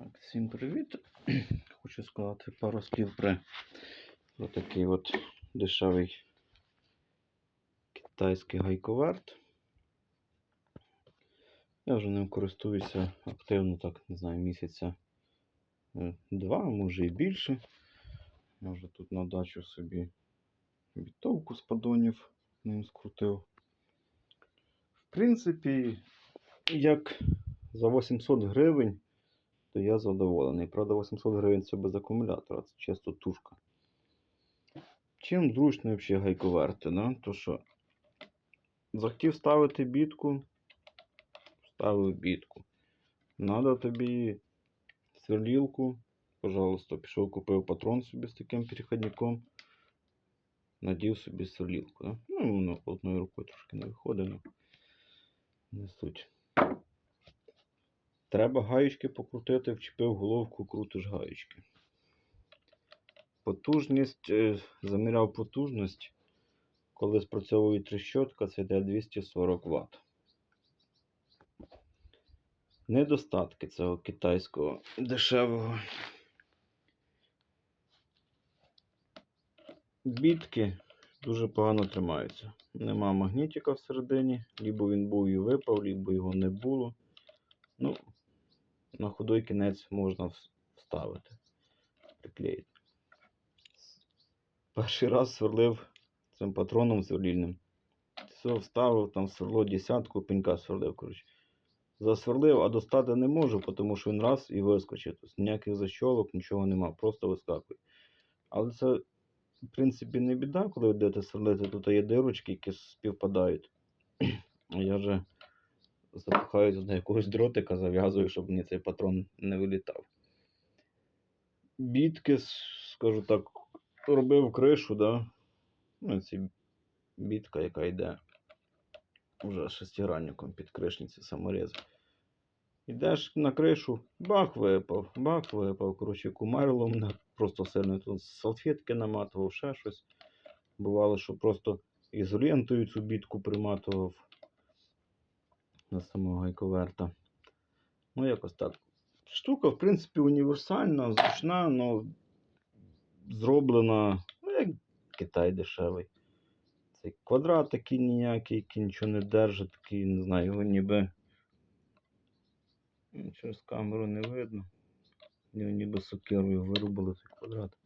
Так, всім привіт. Хочу сказати пару слів про, про такий от дешевий китайський гайковерт. Я вже ним користуюся активно, так, не знаю, місяця е, два, може і більше. Може тут на дачу собі бітовку з подонів ним скрутив. В принципі, як за 800 гривень то я задоволений. Правда, 800 гривень це без акумулятора, це чисто тушка. Чим зручно взагалі гайковерти, да? то що захотів ставити бітку, ставив бітку. Надо тобі сверлілку, пожалуйста, пішов купив патрон собі з таким переходником. Надів собі сверлілку. Да? Ну, воно одною рукою трошки не виходить, не суть. Треба гаєчки покрутити, вчепив головку, крутиш гаєчки. Потужність, е, заміряв потужність, коли спрацьовує трещотка, це йде 240 Вт. Недостатки цього китайського дешевого. Бітки дуже погано тримаються. Нема магнітика всередині, лібо він був і випав, лібо його не було. Ну, на худой кінець можна вставити, приклеїти. Перший раз сверлив цим патроном сверлільним. Все, вставив, там сверло десятку, пенька сверлив, коротше. Засверлив, а достати не можу, тому що він раз і вискочить. Тобто ніяких защолок, нічого нема, просто вискакує. Але це, в принципі, не біда, коли ви йдете сверлити. Тут є дирочки, які співпадають. Я вже запихаю до якогось дротика, зав'язую, щоб мені цей патрон не вилітав. Бітки, скажу так, робив кришу, да? Ну, ці бітка, яка йде вже шестигранником під кришниці саморез. Йдеш на кришу, бах випав, бах випав. Коротше, кумарило просто сильно тут салфетки наматував, ще щось. Бувало, що просто ізолентою цю бітку приматував на самого гайковерта. Ну, якось так. Штука, в принципі, універсальна, зручна, але зроблена, ну, як Китай дешевий. Цей квадрат такий ніякий, який нічого не держить, такий, не знаю, його ніби. Через камеру не видно. Його ніби сокирою вирубили цей квадрат.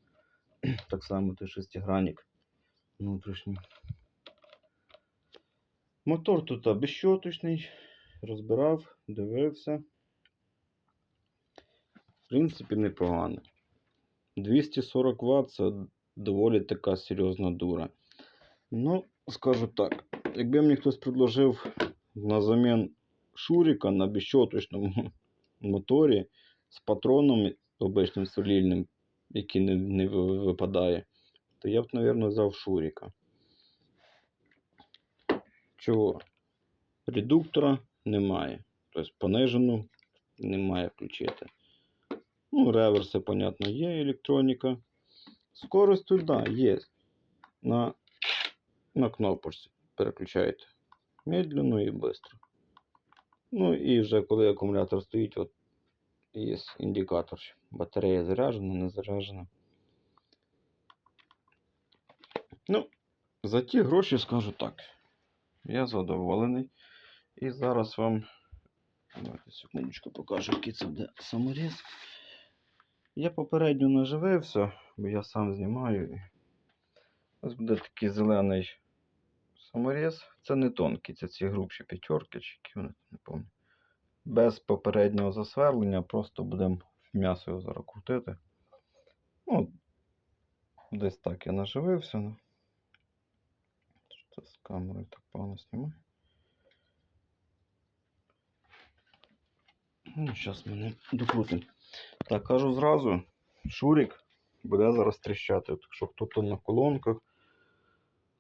Так само той шестигранник внутрішній. Мотор тут безщоточний. Розбирав, дивився. В принципі, непогано. 240 Вт це доволі така серйозна дура. Ну, скажу так, якби мені хтось предложив на замін шурика на безщоточному моторі з патроном обичним сверлільним, який не, не випадає, то я б, мабуть, взяв шурика. Чого? Редуктора немає. Тобто понижену немає включити. Ну, реверси, понятно, є електроніка. Скорость тут, да, є. На, на кнопочці переключаєте. Медленно і швидко. Ну і вже коли акумулятор стоїть, от є індикатор. Батарея заряджена, не заряджена. Ну, за ті гроші скажу так. Я задоволений. І зараз вам. Давайте секундочку покажу, який це буде саморіз. Я попередньо наживився, бо я сам знімаю. Ось буде такий зелений саморіз. Це не тонкий, це ці грубші п'ятерки, чи які вони не пам'ятаю. Без попереднього засверлення, просто будемо м'ясо його зараз крутити. Ну, десь так я наживився. Ну. Що це з камерою так погано знімає. Ну, зараз мене докрутимо. Так, кажу зразу, шурик буде зараз тріщати. Так що хто там на колонках,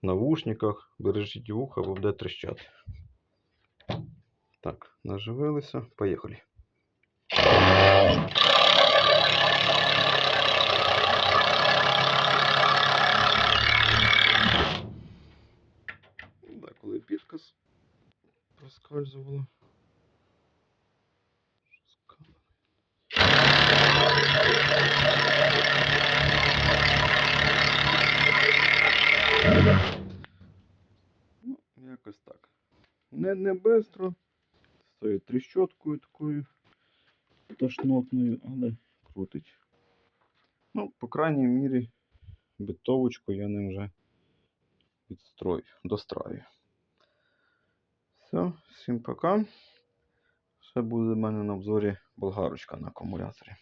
навушниках, бережіть вуха, бо буде тріщати. Так, наживилися, поїхали. Коли бітка с- проскальзувала. Що з камерою? Не, не бистро. З тріщоткою такою тошнотною, але крутить. Ну, по крайній мірі, битовочку я ним вже відстрою, достраю. Все, всім пока. Ще буде в мене на обзорі болгарочка на акумуляторі.